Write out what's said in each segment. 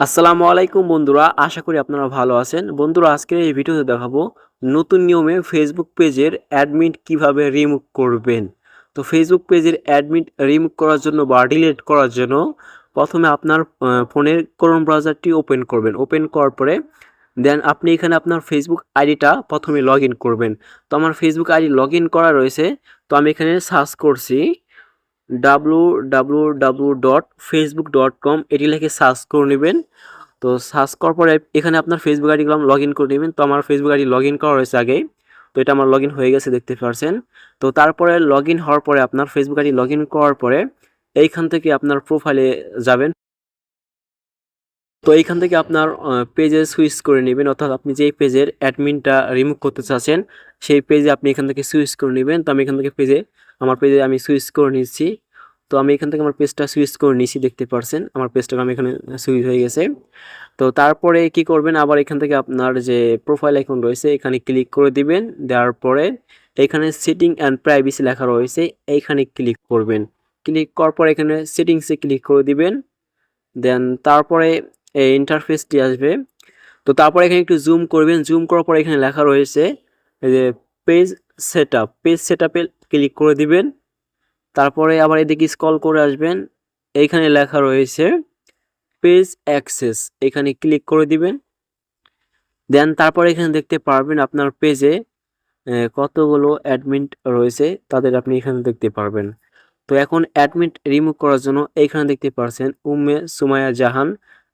আসসালামু আলাইকুম বন্ধুরা, আশা করি আপনারা ভালো আছেন। বন্ধুরা, আজকের এই ভিডিওতে দেখাবো নতুন নিয়মে ফেসবুক পেজের অ্যাডমিট কীভাবে রিমুভ করবেন। তো ফেসবুক পেজের অ্যাডমিট রিমুভ করার জন্য বা ডিলিট করার জন্য প্রথমে আপনার ফোনের ক্রোম ব্রাউজারটি ওপেন করবেন। ওপেন করার পরে দেন আপনি এখানে আপনার ফেসবুক আইডিটা প্রথমে লগ করবেন। তো আমার ফেসবুক আইডি লগ করা রয়েছে। তো আমি এখানে সার্চ করছি। W W W dot Facebook dot com এটি লিখে সার্চ করে নেবেন। তো সার্চ করার পরে এখানে আপনার ফেসবুক আইডি লগ ইন করে নেবেন। তো আমার ফেসবুক আইডি লগ ইন করা রয়েছে আগেই তো এটা আমার লগ ইন হয়ে গেছে, দেখতে পারছেন। তো তারপরে লগ ইন হওয়ার পরে আপনার ফেসবুক আইডি লগ ইন করার পরে এইখান থেকে আপনার প্রোফাইলে যাবেন। তো এইখান থেকে আপনার পেজে সুইচ করে নেবেন, অর্থাৎ আপনি যেই পেজের অ্যাডমিনটা রিমুভ করতে চাচ্ছেন, সেই পেজে আপনি এখান থেকে সুইচ করে নেবেন। তো আমি এখান থেকে পেজে আমার পেজে আমি সুইচ করে নিচ্ছি। তো আমি এখান থেকে আমার পেজটা সুইচ করে নিচ্ছি, দেখতে পারছেন? আমার পেজটা আমি এখানে সুইচ হয়ে গেছে। তো তারপরে কি করবেন? আবার এখান থেকে আপনার যে প্রোফাইল আইকন রয়েছে, এখানে ক্লিক করে দিবেন। দেওয়ার পরে এখানে সেটিং অ্যান্ড প্রাইভেসি লেখা রয়েছে, এইখানে ক্লিক করবেন। ক্লিক করার পর এখানে সেটিংসে ক্লিক করে দিবেন। দেন তারপরে এই ইন্টারফেসটি আসবে। তো তারপরে এখানে একটু জুম করবেন। জুম করার পরে এখানে লেখা রয়েছে যে page set up page set আপে ক্লিক করে দিবেন। তারপরে আবার এদিকে স্ক্রল করে আসবেন। এইখানে লেখা রয়েছে পেজ অ্যাক্সেস এখানে ক্লিক করে দিবেন। দেন তারপরে এখানে দেখতে পারবেন আপনার পেজে কতগুলো অ্যাডমিট রয়েছে তাদের আপনি এখানে দেখতে পারবেন। তো এখন অ্যাডমিট রিমুভ করার জন্য এইখানে দেখতে পারছেন উম্মে সুমায়া জাহান।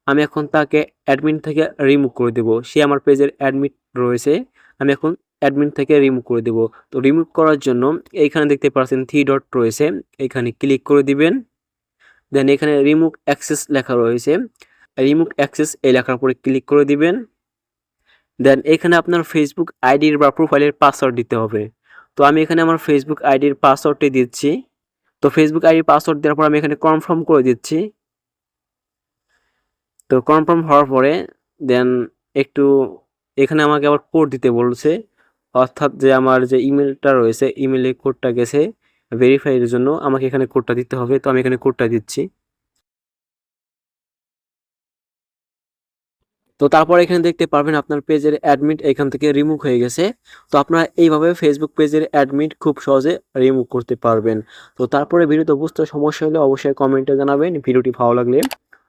আমি এখন তাকে অ্যাডমিন থেকে রিমুভ করে দেব। সে আমার পেজের অ্যাডমিট রয়েছে। আমি এখন অ্যাডমিন থেকে রিমুভ করে দেব। তো রিমুভ করার জন্য এইখানে দেখতে পাচ্ছেন থ্রি ডট রয়েছে। এখানে ক্লিক করে দিবেন। দেন এখানে রিমুভ অ্যাক্সেস লেখা রয়েছে। রিমুভ অ্যাক্সেস এই লেখার উপরে ক্লিক করে দিবেন। দেন এখানে আপনার ফেসবুক আইডির বা প্রোফাইলের পাসওয়ার্ড দিতে হবে। তো আমি এখানে আমার ফেসবুক আইডির পাসওয়ার্ডটি দিচ্ছি। তো ফেসবুক আইডির পাসওয়ার্ড দেওয়ার পর আমি এখানে কনফার্ম করে দিচ্ছি। তো কনফার্ম হওয়ার পরে দেন একটু এখানে আমাকে আবার কোড দিতে বলছে। অর্থাৎ যে আমার যে ইমেলটা রয়েছে ইমেলে কোডটা গেছে ভেরিফাইয়ের জন্য আমাকে এখানে কোডটা দিতে হবে। তো আমি এখানে কোডটা দিচ্ছি। তো তারপর এখানে দেখতে পারবেন আপনার পেজের অ্যাডমিট এখান থেকে রিমুভ হয়ে গেছে। তো আপনারা এইভাবে ফেসবুক পেজের অ্যাডমিট খুব সহজে রিমুভ করতে পারবেন। তো তারপরে ভিডিওতে বুঝতে সমস্যা হলে অবশ্যই কমেন্টে জানাবেন। ভিডিওটি ভালো লাগলে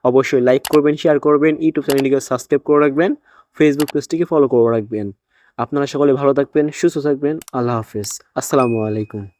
অবশ্যই লাইক করবেন শেয়ার করবেন ইউটিউব চ্যানেলটিকে সাবস্ক্রাইব করে রাখবেন ফেসবুক পেজটিকে ফলো করে রাখবেন। আপনারা সকলে ভালো থাকবেন, সুস্থ থাকবেন, আল্লাহ হাফেজ। আসসালামু আলাইকুম।